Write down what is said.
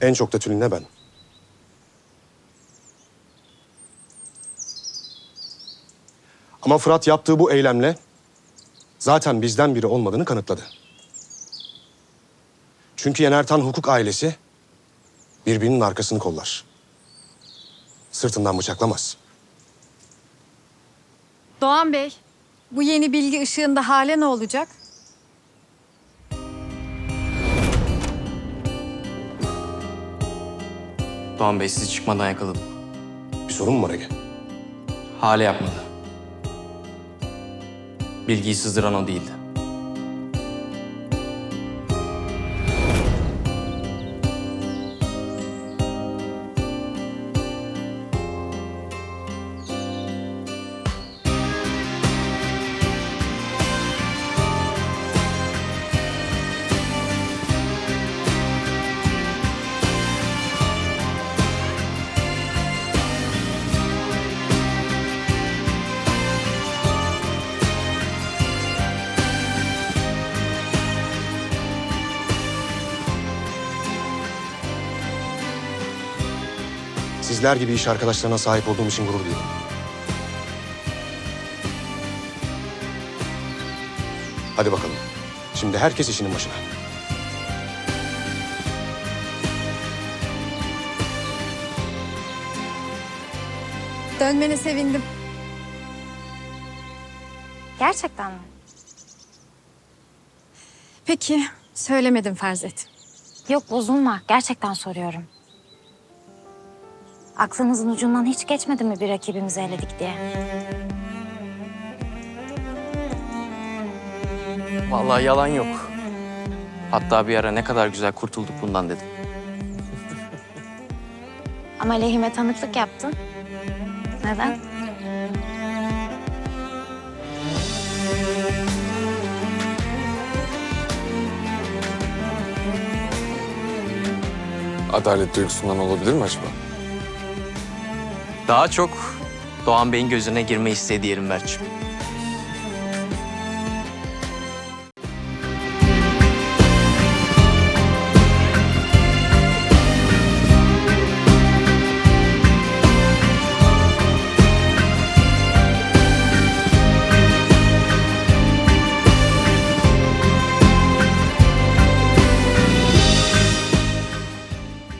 En çok da Tülin'le ben. Ama Fırat yaptığı bu eylemle zaten bizden biri olmadığını kanıtladı. Çünkü Yenertan hukuk ailesi birbirinin arkasını kollar. Sırtından bıçaklamaz. Doğan Bey, bu yeni bilgi ışığında hale ne olacak? Doğan Bey sizi çıkmadan yakaladım. Bir sorun mu var Ege? Hale yapmadı. Bilgiyi sızdıran o değildi. Sizler gibi iş arkadaşlarına sahip olduğum için gurur duyuyorum. Hadi bakalım. Şimdi herkes işinin başına. Dönmene sevindim. Gerçekten mi? Peki, söylemedim farz et. Yok bozulma. Gerçekten soruyorum. Aklınızın ucundan hiç geçmedi mi bir rakibimizi eledik diye? Vallahi yalan yok. Hatta bir ara ne kadar güzel kurtulduk bundan dedim. Ama lehime tanıklık yaptın. Neden? Adalet duygusundan olabilir mi acaba? Daha çok Doğan Bey'in gözüne girme isteği diyelim Berçim.